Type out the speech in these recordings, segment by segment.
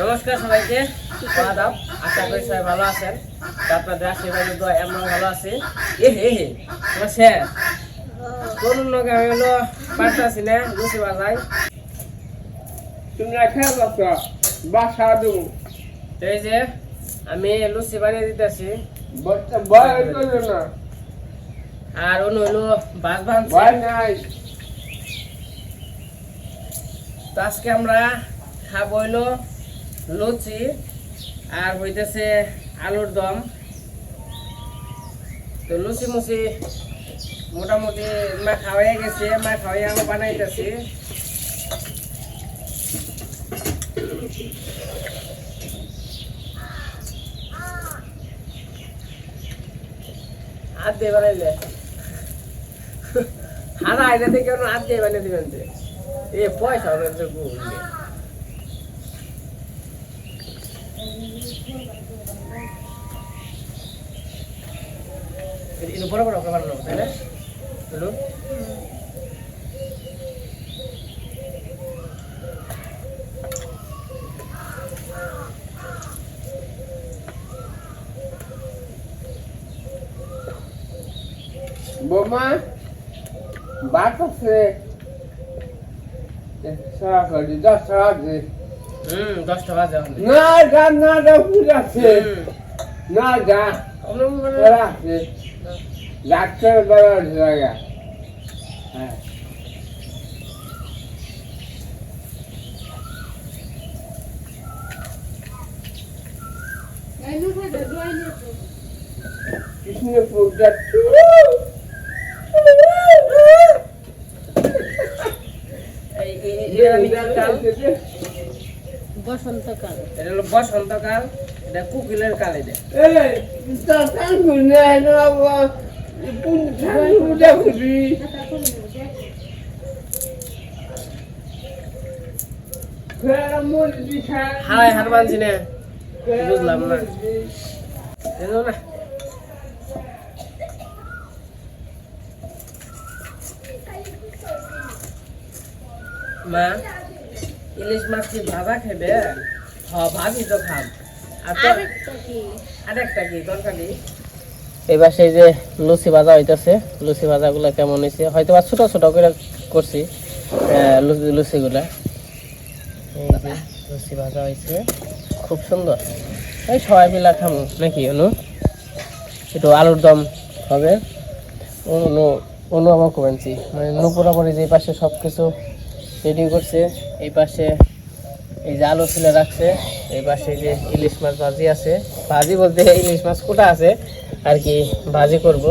নমস্কার সবাইকে আদাব আশা করি সবাই ভালো আছেন। তো আপনাদের আশীর্বাদের দোয়া এমন ভালো আছে। এ হে হে তোমার শেষ কোন লোক আমি হলো পারতাছি না তোমরা খেয়ে যাচ্ছ বাসা দেবো এই যে আমি লুচি বানিয়ে দিতেছি। আর অন্য হলো বাস বানছে তো আজকে আমরা খাব হইল লুচি আর হইতেছে আলুর দম। তো লুচি মুচি মোটামুটি মা খাওয়াই গেছে মা খাওয়াই আমি বানাইতেছি। হাত দিয়ে বানাইলে হাত আইলে থেকে হাত দিয়ে বানিয়ে দিবেন যে। এ পয়সা হবে এগুলো বড় বড় অগ্রবার লোক তাই না? হলো বোমা বাট আছে। সারাকালি দশটা বাজে। হুম দশটা বাজে না যা না যা পুজো আছে। না যা আছে। ডাক্তার বাবা জায়গা। হ্যাঁ। কৃষ্ণপুর যাচ্ছি বসন্তকাল। এটা হলো বসন্তকাল এটা কুকিলের কাল এটা। হাই হার মানছি না। বুঝলাম না। না। মা ইলিশ মাছ কি ভাজা খেবে হ ভাজি তো খাম। আর আরেকটা কি? তরকারি এবার সেই যে লুচি ভাজা হইতেছে, লুচি ভাজাগুলো কেমন হয়েছে হয়তো বা ছোট ছোট করে করছি লুচি, লুচিগুলা। লুচি ভাজা হয়েছে খুব সুন্দর। এই সবাই মিলা খামো, নাকি অনু? একটু আলুর দম হবে। অনু অনু আমার কমেন্সি মানে নুপুরাপুরি যে পাশে সব কিছু রেডি করছে, এই পাশে এই যে আলু ছিলে রাখছে, এই পাশে যে ইলিশ মাছ ভাজি আছে। ভাজি বলতে ইলিশ মাছ কোটা আছে আর কি ভাজি করব।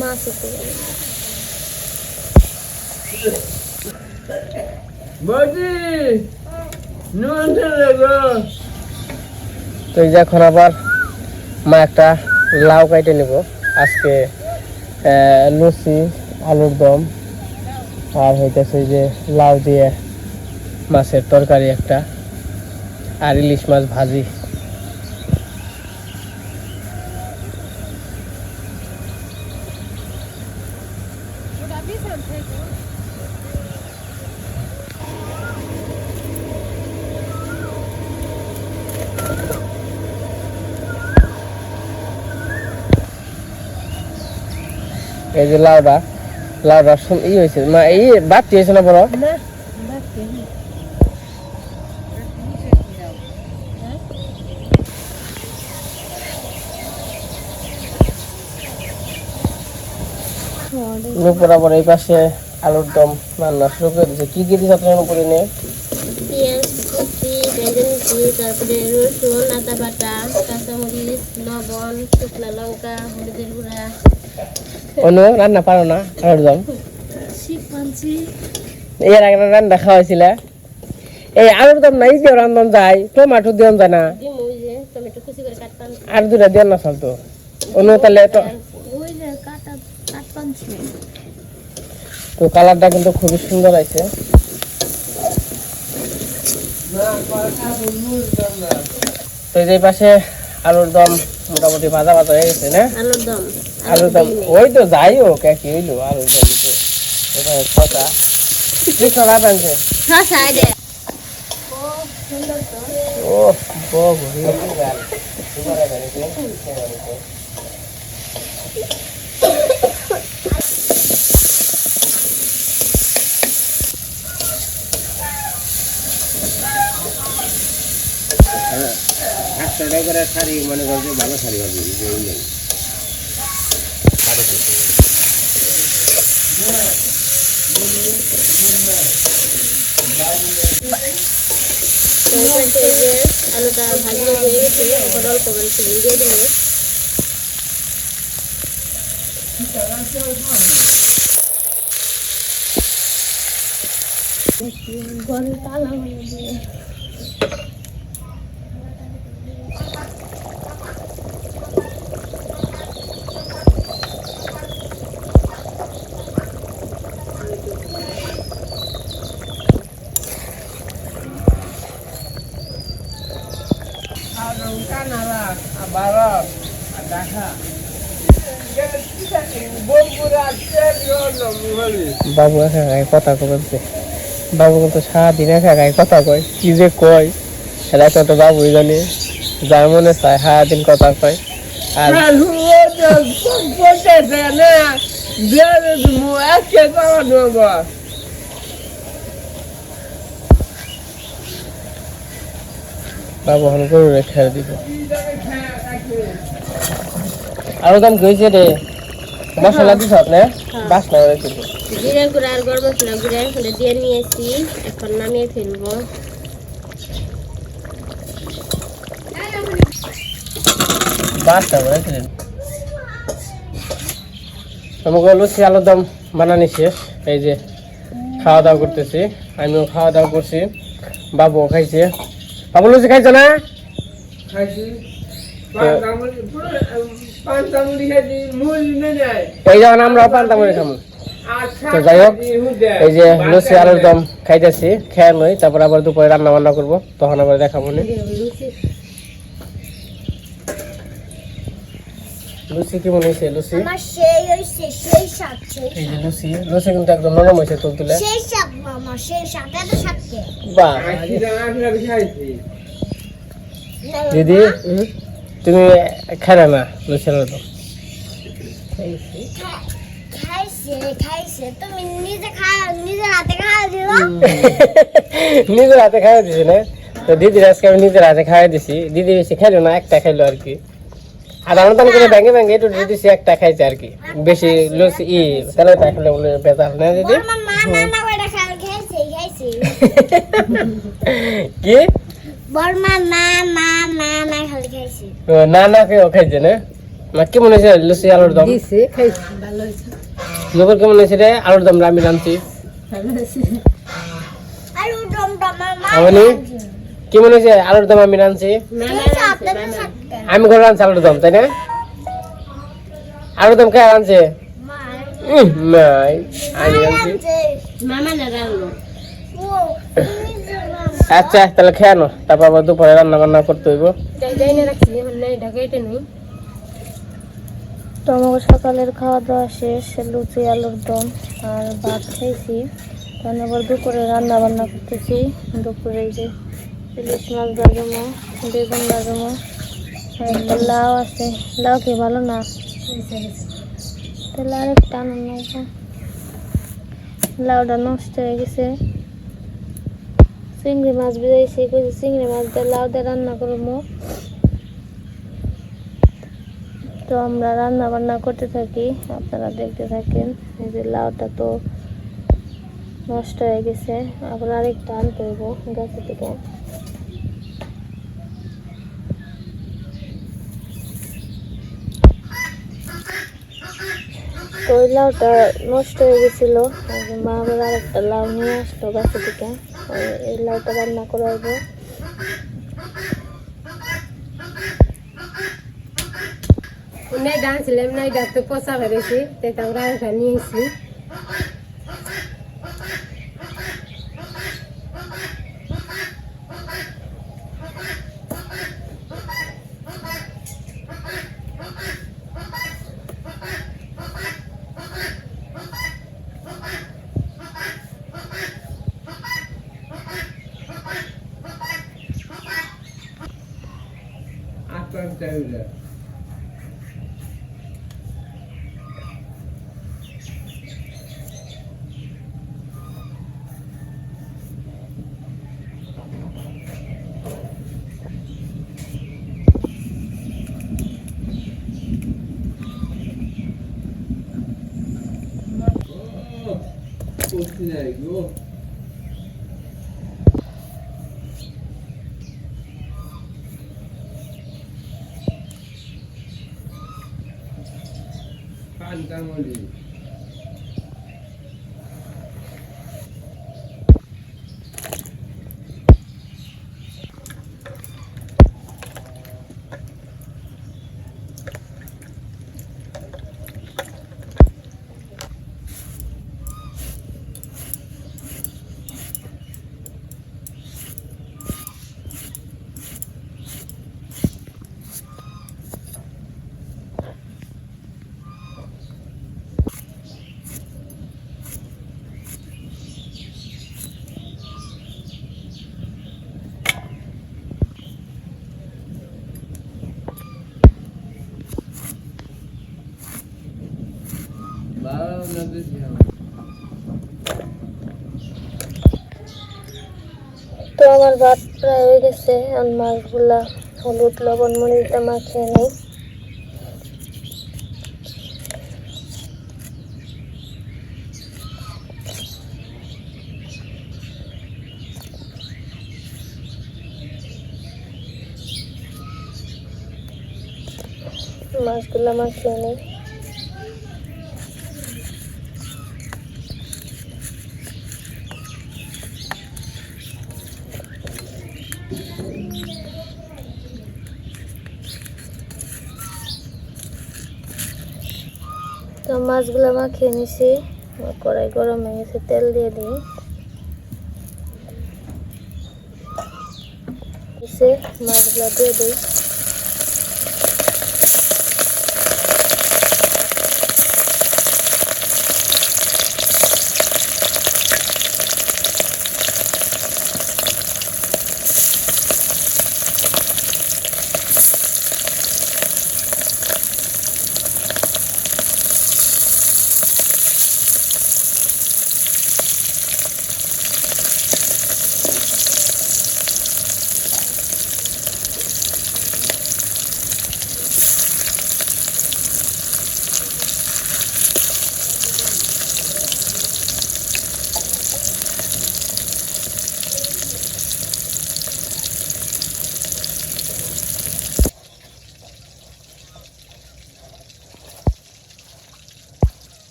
মাছ। বৌদি নুন তো এই যে এখন আবার মা একটা লাউ কাইটে নেব। আজকে লুচি, আলুর দম, আর হইতেছে যে লাউ দিয়ে মাছের তরকারি একটা, আর ইলিশ মাছ ভাজি। এই যে লাউডা লাউডা ই হয়েছে মা এই বাতি হয়েছে না বড়? না বরাবর এই পাশে আলুর দম রান্না শুরু করে দিচ্ছে কি কি দিচ্ছে আপনার উপরে নিয়ে? পেঁয়াজ কুচি বেগুন তারপরে রসুন আদা বাটা কাঁচামরিচ লবণ শুকনো লঙ্কা হলুদের গুঁড়া। অন্য রান্না পারো না আলুর দম শিখছি এর আগে রান্না খাওয়াইছিল এই আলুর দম নাই দিয়ে রান্ধন যায়, টমাটো দিয়ন যায় না। আর দুটা দিয়ন না চলতো অন্য তাহলে তো তো কালারটা কিন্তু খুবই সুন্দর আছে তো এই পাশে আলুর দম মোটামুটি ভাজা ভাজা হয়ে গেছে না? আলুর দম আলুর দম। ওই তো যাই হোক একই হইল আলুর দম তো। এটা কথা সাইডে ও একশো টাকা করে শাড়ি, মনে করছে ভালো শাড়ি হবে আলুটা ভাজা হয়ে ঘরে তালা মেরে দিয়ে কানাডা ভারত ঢাকা বগুড়া বাবু একা গায়ে কথা কইছে বাবু কিন্তু সারাদিন একা গায়ে কথা কয় কি যে কয়? সেটা তো বাবুই জানে যার মনে চায় সারাদিন কথা কয়। আর বাবু হন করে রেখে দিব। আর দাম কইছে রে। মশলা দিছ না বাস না রেখে দিব। জিরা গুঁড়া আর গরম মশলা গুঁড়া এখানে দিয়ে নিয়েছি। এখন নামিয়ে ফেলব। বাসটা রেখে দিব আমাকে লুচি আলুর দম বানানি শেষ। এই যে খাওয়া দাওয়া করতেছি। আমিও খাওয়া দাওয়া করছি। বাবুও খাইছে। বাবু লুচি খাইছে না? এই আমরা পান্তা মুড়ি খাব তো যাই হোক এই যে লুচি আলুর দম খাইতেছি খেয়ে নই তারপর আবার দুপুরে রান্না বান্না করব তখন আবার দেখাবো নি। লুচি কেমন হয়েছে লুচি আমার সেই এই যে লুচি লুচি কিন্তু একদম নরম হয়েছে তুল তুলে। সেই সাপ মামা সেই সাপ এত সাপকে বাহ। দিদি তুমি খেলে না লুচি খাইছে তুমি নিজের হাতে খাওয়া দিছি না? তো দিদির আজকে আমি নিজের হাতে খাইয়ে দিছি। দিদি বেশি খাইলো না একটা খাইলো আর কি। আর আমার তো করে ভেঙে ভেঙে একটু দিয়ে দিছি একটা খাইছে আর কি। বেশি লুচি ই তাহলে তা খেলে বলে বেতাল না দিদি। না না করে খাইছে খাইছে কি? না না না না খাইছে না না কেউ খাইছে না? না কেমন হয়েছে লুচি আলুর দম? নবর কেমন হয়েছে রে? আলুর দম আমি রাঁধছি আমার মনে হয়েছে আলুর দম আমি রাঁধছি। আমি ঘরে রাঁধছি আলুর দম, তাই না? আলুর দম কে রাঁধছে? আচ্ছা তাহলে খেয়ে নো তারপর আবার দুপুরে রান্না বান্না করতে হইব। তো আমাকে সকালের খাওয়া দাওয়া শেষ, লুচি, আলুর দম আর ভাত তখন আবার দুপুরে রান্না বান্না করতেছি। দুপুরে যে ইলিশ মাছ বাজমো বেগুন বাজমো লাউ আছে। লাউ কি ভালো না? তাহলে আরেকটা আনন্দ লাউটা নষ্ট হয়ে গেছে। চিংড়ি মাছ বেজাইছি কইছি চিংড়ি মাছ দিয়ে লাউ দিয়ে রান্না করব। তো আমরা রান্না বান্না করতে থাকি, আপনারা দেখতে থাকেন, এই যে লাউটা তো নষ্ট হয়ে গেছে। আবার আরেকটা আনতে হইব গাছে থেকে। তো ওই লাউটা নষ্ট হয়ে গেছিল। মা আবার আরেকটা লাউ নিয়ে আসতো গাছে থেকে। এই লাউটা রান্না করা হইব নাই ডান্সিলাম নাই ডাক্তার পচা বেড়েছি তাই আমরা নিয়েছি தேவையில்லை 꽂히냐 이거 গো কান্তামণি বাবা নদী তো আমার ভাত প্রায় হয়ে গেছে আর মাছগুলা হলুদ লবণ মরিচটা মাখিয়ে নেই। মাছগুলা মাখিয়ে নেই। তো আমার খেয়ে নিছি। কড়াই গরম হয়ে গেছে তেল দিয়ে দিই। মাছগুলো দিয়ে দিই।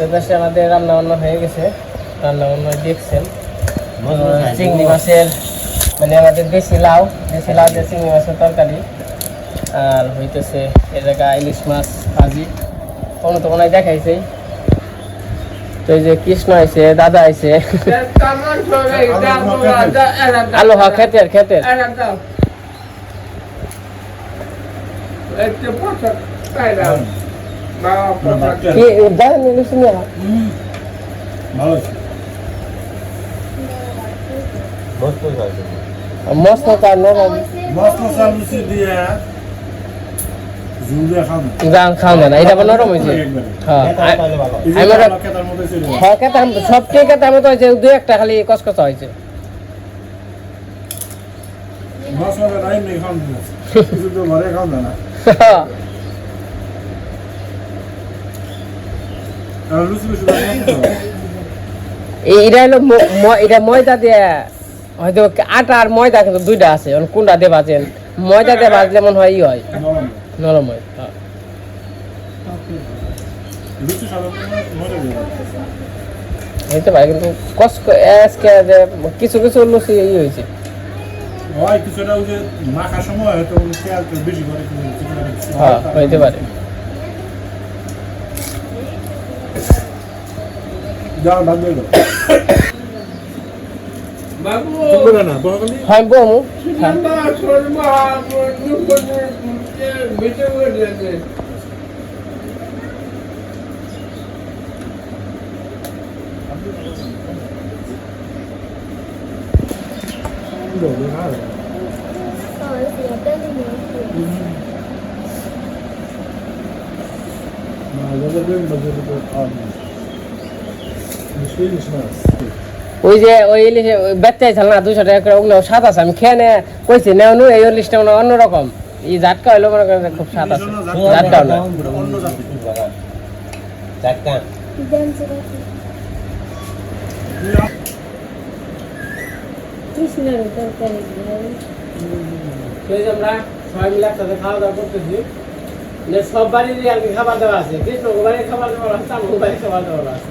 তো পাশে আমাদের রান্না বান্না হয়ে গেছে। রান্না বান্না দেখছেন চিংড়ি মাছের মানে আমাদের দেশি লাউ দেশি লাউ দিয়ে চিংড়ি মাছের তরকারি। আর হইতেছে এ জায়গায় ইলিশ মাছ ভাজি। কোনো তো মনে হয় দেখাইছে তো এই যে কৃষ্ণ আইছে দাদা এরা আলো হা খেতের খেতের একটু তার নরম। মাছ মশলা দিয়ে গান খাওয়া না এটা নরম হয়েছে। হ্যাঁ কেতার মধ্যে ছিল। হ্যাঁ সব ঠিক খেতাম তো হয়েছে দু একটা খালি কসকসা হয়েছে। মাছ নাই নেই খাও না। কিছু তো ঘরে খাও না না। আর লুচি লুচি দিয়ে খাও না। এই এটা হলো এটা ময়দা দিয়ে হয়তো আটা আর ময়দা কিন্তু দুইটা আছে কোনটা দিয়ে ভাজেন ময়দা দিয়ে ভাজলে মনে হয় ই হয়। নরম। হয়। হইতে পারে কিন্তু কষ্ট আজকে যে কিছু কিছু লুচি ই হয়েছে। হয় কিছুটা ওই যে মাখার সময় হয়তো তেল বেশি করে হ্যাঁ হইতে পারে। যাও ভাগ দিল বাবু তুমি না বহালি ওই যে ওই ইলিশে বেচতে চাইছিল না দুশো টাকা করে ওগুলো স্বাদ আছে। আমি খেয়ে নে কইছি নেও নু এই ইলিশটা মানে অন্যরকম এই জাটকা হইল মনে করেন খুব স্বাদ আছে। জাটকাও না। অন্য কৃষ্ণের তরকারি সেই আমরা সবাই মিলে একসাথে খাওয়া দাওয়া করতেছি সব বাড়িরই আর কি খাবার দাবার আছে। কৃষ্ণ বাড়ির খাবার দাবার আছে আমার বাড়ির খাবার দাবার আছে।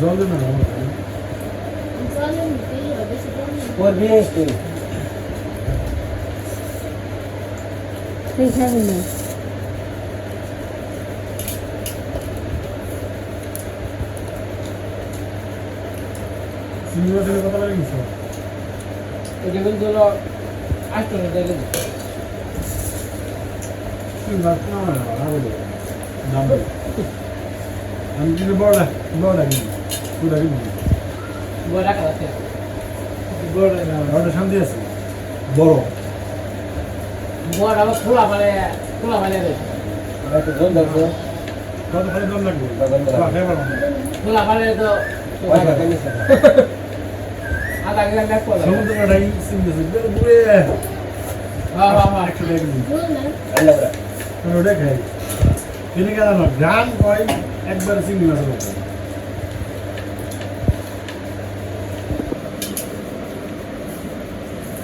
জল না ওর বিয়ে তুই খাবি না সিনেমা থেকে কথা বলে গেছো এটা কিন্তু হলো দেখে সিনেমা না বলে আমি কিন্তু বড় বড় আছে? বড় না ওটা শান্তি আছে? বড়। খোলা মানে খোলা মানে কত খালি দাম লাগবে। খাই পারব না খোলা মানে তো আধা গিলা ম্যাপ করে সমুদ্রটাই সিনেমা আছে ঘুরে হ্যাঁ হ্যাঁ হ্যাঁ একশো টাকা কেজি ওটা খাই। তিনি কেন গান কয় একবার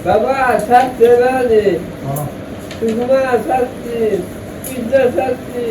চিংড়ি মাছের উপর বাবা শাস্তি না রে হ্যাঁ তোমার শাস্তি পিজ্জা শাস্তি